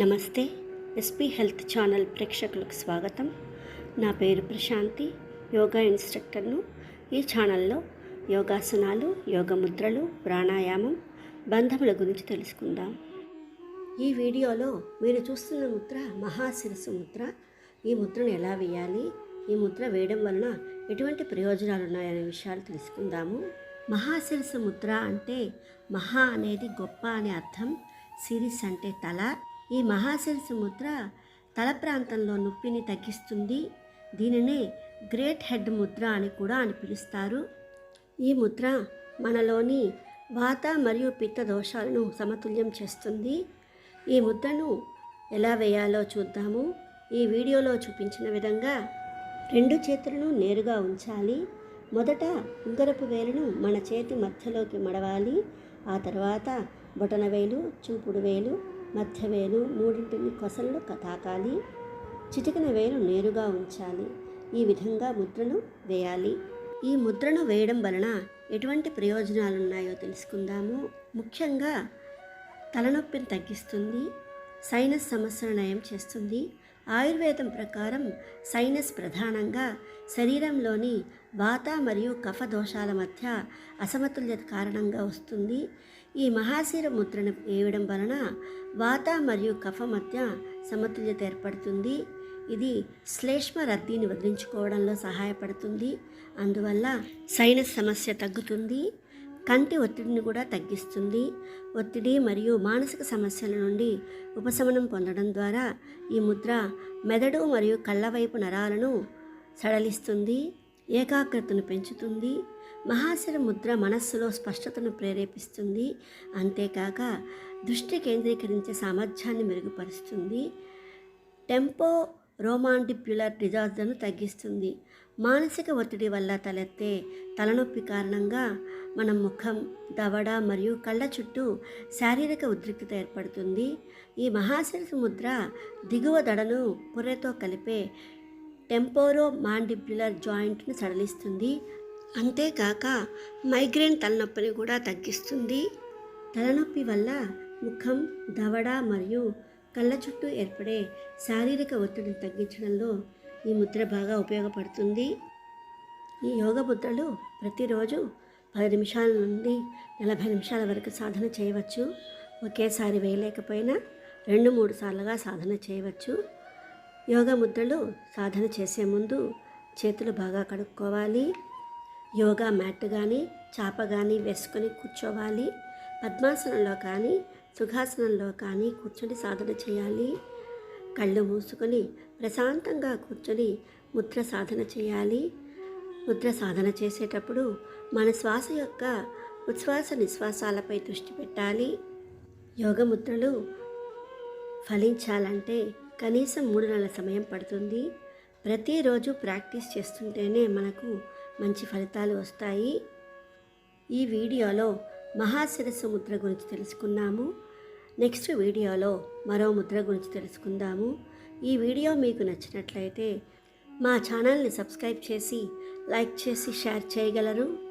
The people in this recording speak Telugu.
నమస్తే ఎస్పీ హెల్త్ ఛానల్ ప్రేక్షకులకు స్వాగతం. నా పేరు ప్రశాంతి యోగా ఇన్స్ట్రక్టర్ను. ఈ ఛానల్లో యోగాసనాలు యోగ ముద్రలు ప్రాణాయామం బంధముల గురించి తెలుసుకుందాం. ఈ వీడియోలో మీరు చూస్తున్న ముద్ర మహాశిరస్సు ముద్ర. ఈ ముద్రను ఎలా వేయాలి? ఈ ముద్ర వేయడం వలన ఎటువంటి ప్రయోజనాలు ఉన్నాయనే విషయాలు తెలుసుకుందాము. మహాశిరస ముద్ర అంటే మహా అనేది గొప్ప అనే అర్థం. సిరిస్ అంటే తల ఈ మహాశిరస్సు ముద్ర తల ప్రాంతంలో నొప్పిని తగ్గిస్తుంది. దీనినే గ్రేట్ హెడ్ ముద్ర అని కూడా అని పిలుస్తారు. ఈ ముద్ర మనలోని వాత మరియు పిత్త దోషాలను సమతుల్యం చేస్తుంది. ఈ ముద్రను ఎలా వేయాలో చూద్దాము. ఈ వీడియోలో చూపించిన విధంగా రెండు చేతులను నేరుగా ఉంచాలి. మొదట ఉంగరపు వేలును మన చేతి మధ్యలోకి మడవాలి. ఆ తర్వాత బొటన వేలు చూపుడు వేలు మధ్య వేలు మూడింటిని కొసల్లో తాకాలి చిటికిన వేలు నేరుగా ఉంచాలి. ఈ విధంగా ముద్రను వేయాలి. ఈ ముద్రను వేయడం వలన ఎటువంటి ప్రయోజనాలు ఉన్నాయో తెలుసుకుందాము. ముఖ్యంగా తలనొప్పిని తగ్గిస్తుంది సైనస్ సమస్యను నయం చేస్తుంది. ఆయుర్వేదం ప్రకారం సైనస్ ప్రధానంగా శరీరంలోని వాత మరియు కఫ దోషాల మధ్య అసమతుల్యత కారణంగా వస్తుంది. ఈ మహాశీర ముద్రను వేయడం వలన వాత మరియు కఫ మధ్య సమతుల్యత ఏర్పడుతుంది. ఇది శ్లేష్మ రద్దీని వదిలించుకోవడంలో సహాయపడుతుంది. అందువల్ల సైనస్ సమస్య తగ్గుతుంది. కంటి ఒత్తిడిని కూడా తగ్గిస్తుంది. ఒత్తిడి మరియు మానసిక సమస్యల నుండి ఉపశమనం పొందడం ద్వారా ఈ ముద్ర మెదడు మరియు కళ్ళ వైపు నరాలను సడలిస్తుంది. ఏకాగ్రతను పెంచుతుంది. మహాశిర ముద్ర మనస్సులో స్పష్టతను ప్రేరేపిస్తుంది. అంతేకాక దృష్టి కేంద్రీకరించే సామర్థ్యాన్ని మెరుగుపరుస్తుంది. టెంపో రోమాంటిప్యులర్ డిజార్డర్ను తగ్గిస్తుంది. మానసిక ఒత్తిడి వల్ల తలెత్తే తలనొప్పి కారణంగా మన ముఖం దవడ మరియు కళ్ళ చుట్టూ శారీరక ఉద్రిక్తత ఏర్పడుతుంది. ఈ మహాశిరసు ముద్ర దిగువ దడను పుర్రెతో కలిపే టెంపోరో మాండిబ్యులర్ జాయింట్ను సడలిస్తుంది. అంతేకాక మైగ్రేన్ తలనొప్పిని కూడా తగ్గిస్తుంది. తలనొప్పి వల్ల ముఖం దవడ మరియు కళ్ళ చుట్టూ ఏర్పడే శారీరక ఒత్తిడిని తగ్గించడంలో ఈ ముద్ర బాగా ఉపయోగపడుతుంది. ఈ యోగ ముద్రలు ప్రతిరోజు పది నిమిషాల నుండి నలభై నిమిషాల వరకు సాధన చేయవచ్చు. ఒకేసారి వేయలేకపోయినా రెండు మూడు సార్లుగా సాధన చేయవచ్చు. యోగ ముద్రలు సాధన చేసే ముందు చేతులు బాగా కడుక్కోవాలి. యోగా మ్యాట్ కానీ చాప కానీ వేసుకొని కూర్చోవాలి. పద్మాసనంలో కానీ సుఖాసనంలో కానీ కూర్చొని సాధన చేయాలి. కళ్ళు మూసుకొని ప్రశాంతంగా కూర్చొని ముద్ర సాధన చేయాలి. ముద్ర సాధన చేసేటప్పుడు మన శ్వాస యొక్క ఉచ్ఛ్వాస నిశ్వాసాలపై దృష్టి పెట్టాలి. యోగ ముద్రలు ఫలించాలంటే కనీసం మూడు నెలల సమయం పడుతుంది. ప్రతిరోజు ప్రాక్టీస్ చేస్తుంటేనే మనకు మంచి ఫలితాలు వస్తాయి. ఈ వీడియోలో మహాశిరస్సు ముద్ర గురించి తెలుసుకున్నాము నెక్స్ట్ వీడియోలో మరో ముద్ర గురించి తెలుసుకుందాము. ఈ వీడియో మీకు నచ్చినట్లయితే మా ఛానల్ని సబ్స్క్రైబ్ చేసి లైక్ చేసి షేర్ చేయగలరు.